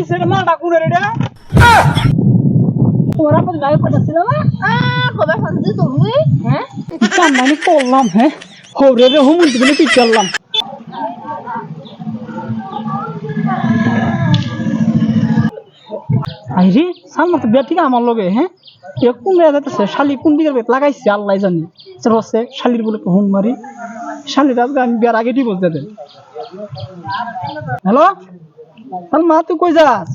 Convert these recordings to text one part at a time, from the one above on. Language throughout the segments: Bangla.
মালটা কুড়ে রে গায়ে পাঠাচ্ছিল না কবে শুনছি তুমি। হ্যাঁ? কামানি করলাম হ্যাঁ? হরে রে হুমুন্তি গুলো পিক করলাম আইরে সালমা তো আমার লগে হ্যাঁ? এ কোন যাইতেছে? শালি কোন দিকে বেত লাগাইছে আল্লাহ জানি। রসে শালির বলে হুন মারি। শালির আজকে আমি বিয়ার আগে ডিভোর্স দেবে। হ্যালো? সালমা তুই কই যাস?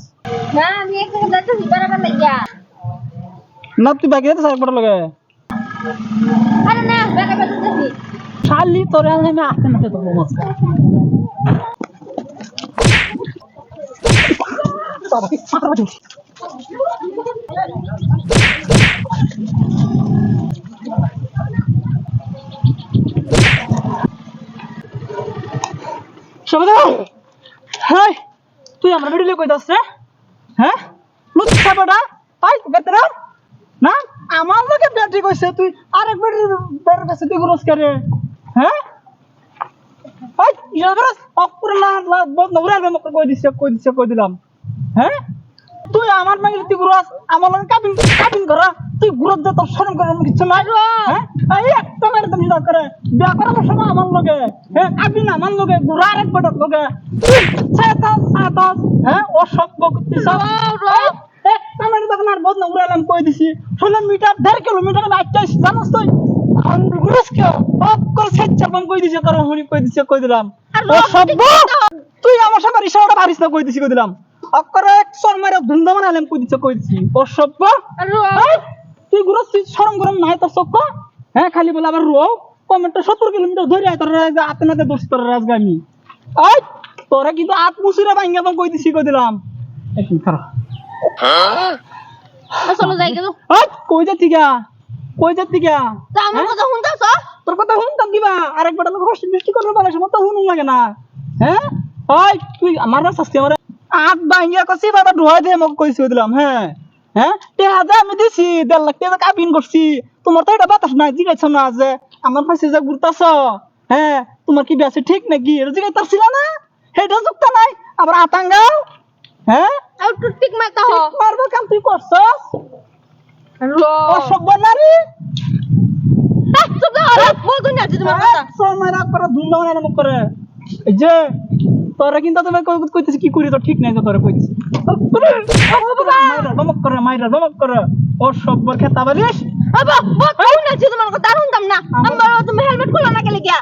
না আমি এক জায়গায় যাচ্ছি বারাবার লাগিয়া না তুই বাকি যাইতেছ একবার লগে? আরে না বারাবার যাচ্ছি শালি তোরে আমি আসতে বাবা সবদা হাই তুই আমার ভিডিও কই দাস রে? হ্যাঁ? লুচি খাবাটা পাই বেতরা না? আমার লোকে ব্যাটারি কইছে, তুই আরেক ব্যাটারি ব্যাটারি কাছে তুই গ্রস করে হ্যাঁ আই ইয়াবরাস অকুর না বদ বন্ধ উড়াল মক কই দিছে কই দিছে, কই দিলাম? হ্যাঁ? তুই আমার মাইল তুই গ্রস আমার লগে কাবিন কাবিন করা তুই গ্রস দে তোর শরম করে কিছু নাই হ্যাঁ? এই একটা মেরে তুমি না করে। বিয়া করার সময় আমার লগে। হ্যাঁ কাবিন আমার লগে গুড়া আরেক ব্যাটার লগে। সাতাস সাতাস হ্যাঁ অসভ্য করতেছ একটা মেরে তখন আর বদ না উড়ালাম কই দিছি। ষোলো মিটার দেড় কিলোমিটার বাইকটাই জানাস তুই? অক্কল সেচ্ছা বন কই দিছে তোর হুনি কই দিছে কই দিলাম। অসভ্য! তুই আমার সাথে ইশারাটা পারিস না কই দিছি কই দিলাম। অক্কর এক সর মারে ধুন্দা বানালাম কই দিছে কই দিছি অসভ্য এই, তুই গুরস শরম গরম নাই তোর চক্ক হ্যাঁ খালি বলে আবার রো কমেন্টটা সত্তর কিলোমিটার ধরে আয় তোর হাতে নাতে দোষী তোর রাজগামী। এই তোরা কিন্তু আত মুসিরে ভাঙ্গা তো কই দিছি কই দিলাম। এক মিনিট খারাপ? চলো যাই গেল এই কই যাচ্ছি গা? কই যাচ্ছি গা? তা আমার কথা শুনতাছ? তোর কথা শুনতাম কিবা আরেকবার লোক হস্তি বৃষ্টি করবে পারে সময় তো শুনুন লাগে না। হ্যাঁ? তুই আমার শাস্তি আমার আট ভাঙ্গিয়া কছি বাবা ধোয়া দিয়ে মোক কইছি দিলাম হ্যাঁ। হ্যাঁ? তে হাজার আমি দিছি দেড় লাখ টাকা কাবিন করছি। তোমার তো এটা বাতাস নাই জিগাইছ না যে। আমার পাশে যে ঘুরতাছ হ্যাঁ? তোমার কি বেশি ঠিক নাকি? এটা জিগাইতাছিল না? সেটা যুক্ত নাই। আবার আতাঙ্গাও হ্যাঁ? আর মারতা হ। মারবার কাম তুই করছস? অসভ্য নারী। চুপ আরে বলতো না তোমার কথা? সময় রাগ করে ধুমধাম করে। এই যে তোরা কিন্তু তুমি কইতেছিস কইতেছি কি করি তো ঠিক নাই তো তোরা কইতেছি। বমক করে মাইরা বমক করে। ও সব্বর খেতা বালিস আবা কই না তোমার কথা শুনতাম না। আমার তুমি হেলমেট খুলো না কেলে গিয়া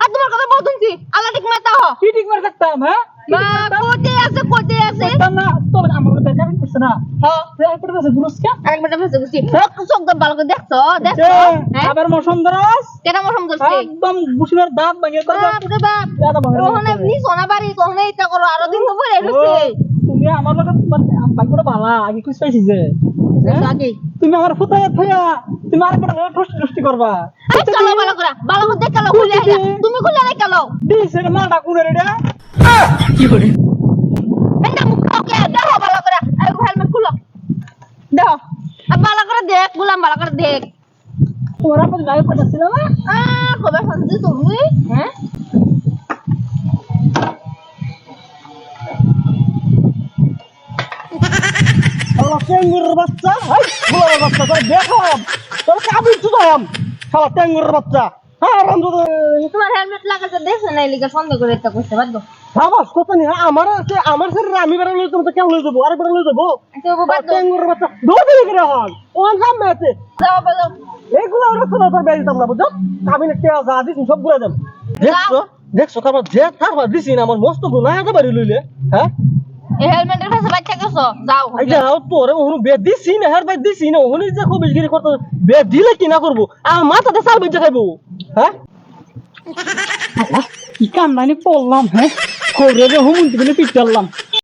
আর তোমার কথা বহুত শুনছি আল্লাহ ঠিক মাতা হ কি ঠিক মার থাকতাম হ্যাঁ? কোতে আছে কোতে আছে? করতাম না? তোর আমার কথা জানি না। হ্যাঁ তুই করে আছে দুরুস কে? আরেকবার ফেসে গেছি চোখ ভালো করে দেখছ দেখছ? হ্যাঁ? কেন করছে একদম বুসিনার দাঁত ভাঙে করে বাপ রে বাপ। দাদা নি সোনা বাড়ি ওখানে ইচ্ছা করো আরও দিন বলে তুমি আমার লগে ভাগ্যটা ভালা আগে খুঁজ পাইছি যে। হ্যাঁ? আগে। তুমি আমার ফুটাইয়া থইয়া তুমি আর করবা। চলো ভালো করে ভালো করে দেখাল খুলে তুমি খুলে দেখাল এটা মালটা কুড়ে রে। ভালো করে ভালো করে দেখ গুলাম ভালো দেখ তোমার আপন গায়ে পাঠাচ্ছিল না আহ কবে হ্যাঁ বাচ্চা হাই বাচ্চা তোর দেখাম তোর কাবি চুদাম শালা টেঙ্গুরের বাচ্চা হ্যাঁ তোমার হেলমেট লাগাতে দেখছে না এলিকা সন্দেহ করে এটা করতে বাধ্য সাবাস কত নি আমার আছে আমার শরীরে আমি বেড়া লই তুমি তো কেমন লই যাব আরেক বেড়া লই যাব? আচ্ছা বাধ্য টেঙ্গুরের বাচ্চা দৌড় দিলে করে হন ওন সামনে আছে? যাও বাধ্য এইগুলো আমরা কোনো তোর বেড়ে দিতাম না বুঝছ? আমি না টেয়া যা দিছি সব ঘুরে যাব। দেখছ? দেখছ কারণ যে থাকবা দিছি না আমার মস্ত বাড়ি লইলে হ্যাঁ? এই হেলমেটের কাছে বাচ্চা গেছো? যাও। যাও তোরে ওহনু বে দিছি না হের ভাই দিছি না ওহনি যে খুব বিজগিরি করতে বে দিলে কি না করব? আমার মাথাতে সাল বেজে খাইবো। হ্যাঁ? কি কাম নাইনি পড়লাম হ্যাঁ? খবরে রে হুমুন্তি বলে পিট করলাম